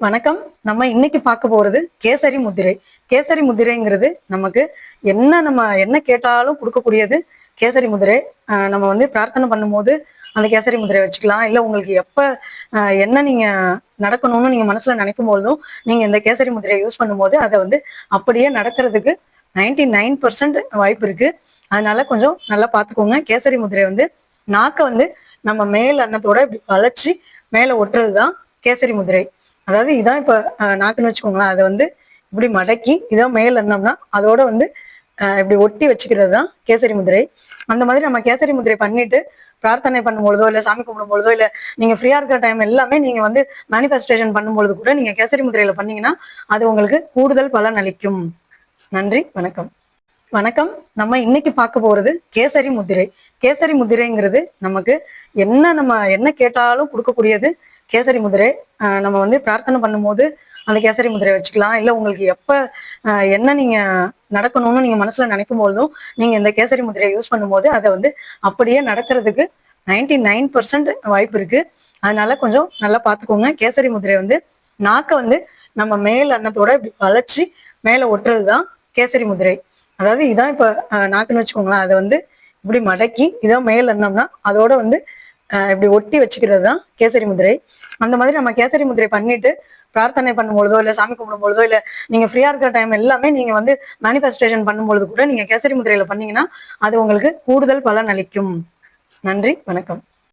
வணக்கம். நம்ம இன்னைக்கு பார்க்க போறது கேசரி முதிரை. கேசரி முதிரைங்கிறது நமக்கு என்ன நம்ம என்ன கேட்டாலும் கொடுக்கக்கூடியது கேசரி முதிரை. ஆஹ் நம்ம வந்து பிரார்த்தனை பண்ணும்போது அந்த கேசரி முதிரை வச்சுக்கலாம். இல்லை உங்களுக்கு எப்போ ஆஹ் என்ன நீங்க நடக்கணும்னு நீங்க மனசுல நினைக்கும் போதும் நீங்க இந்த கேசரி முதிரையை யூஸ் பண்ணும்போது அதை வந்து அப்படியே நடக்கிறதுக்கு நைன்டி நைன் பர்சன்ட் வாய்ப்பு இருக்குது அதனால கொஞ்சம் நல்லா பார்த்துக்கோங்க. கேசரி முதிரை வந்து நாக்கை வந்து நம்ம மேல் அன்னத்தோட இப்படி வளைச்சி மேலே ஒட்டுறது தான் கேசரி முதிரை. அதாவது இதான் இப்போ நாக்குன்னு வச்சுக்கோங்களேன். அதை வந்து இப்படி மடக்கி இதான் மேல் என்னம்னா அதோட வந்து இப்படி ஒட்டி வச்சுக்கிறது தான் கேசரி முதிரை. அந்த மாதிரி நம்ம கேசரி முதிரை பண்ணிட்டு பிரார்த்தனை பண்ணும்பொழுதோ இல்லை சாமி கும்பிடும்பொழுதோ இல்லை நீங்க ஃப்ரீயா இருக்கிற டைம் எல்லாமே நீங்க வந்து மேனிஃபெஸ்டேஷன் பண்ணும்பொழுது கூட நீங்க கேசரி முதிரையில் பண்ணீங்கன்னா அது உங்களுக்கு கூடுதல் பலன் அளிக்கும். நன்றி வணக்கம். வணக்கம். நம்ம இன்னைக்கு பார்க்க போறது கேசரி முத்திரை கேசரி முதிரைங்கிறது நமக்கு என்ன நம்ம என்ன கேட்டாலும் கொடுக்கக்கூடியது கேசரி முதிரை நம்ம வந்து பிரார்த்தனை பண்ணும்போது அந்த கேசரி முதிரை வச்சுக்கலாம். இல்லை உங்களுக்கு எப்போ என்ன நீங்கள் நடக்கணும்னு நீங்கள் மனசில் நினைக்கும் போதும் நீங்கள் இந்த கேசரி முதிரையை யூஸ் பண்ணும்போது அதை வந்து அப்படியே நடக்கிறதுக்கு நைன்டி நைன் பர்சன்ட் வாய்ப்பு இருக்குது அதனால கொஞ்சம் நல்லா பார்த்துக்கோங்க கேசரி முதிரை வந்து நாக்கை வந்து நம்ம மேல் அன்னத்தோட இப்படி வளைச்சி மேலே ஒட்டுறது தான் கேசரி முதிரை. அதாவது இதான் இப்போ நாக்குன்னு வச்சுக்கோங்களேன். அதை வந்து இப்படி மடக்கி இதான் மேல் அன்னம்னா அதோட வந்து இப்படி ஒட்டி வச்சுக்கிறது தான் கேசரி முதிரை. அந்த மாதிரி நம்ம கேசரி முதிரை பண்ணிட்டு பிரார்த்தனை பண்ணும் பொழுதோ இல்லை சாமி கும்பிடும்பொழுதோ இல்லை நீங்க ஃப்ரீயா இருக்கிற டைம் எல்லாமே நீங்க வந்து மேனிஃபெஸ்டேஷன் பண்ணும்பொழுது கூட நீங்க கேசரி முதிரையில பண்ணீங்கன்னா அது உங்களுக்கு கூடுதல் பலன் அளிக்கும். நன்றி வணக்கம்.